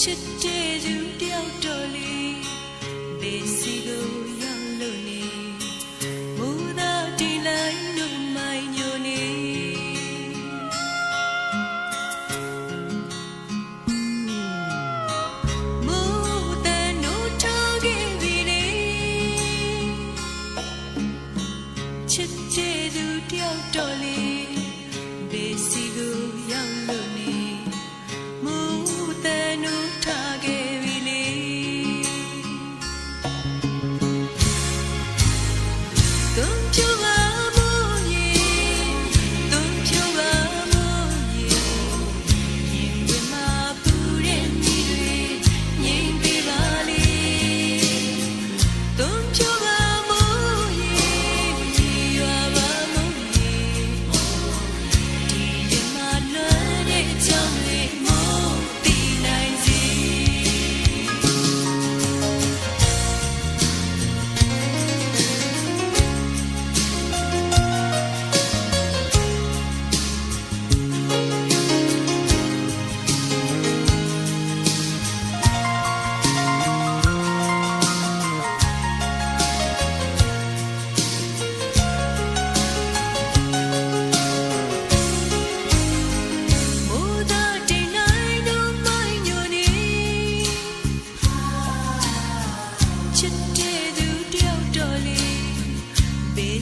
ချစ်တဲ့သူတယောက်တော်လေးနေစီကိုရောက်လို့နေမူသာဒီလိုက်တို့မိုင်ညိုနေမူတဲ့နို့ထောက်ခဲ့ပြီလေချစ်တဲ့သူတယောက်တော်လေး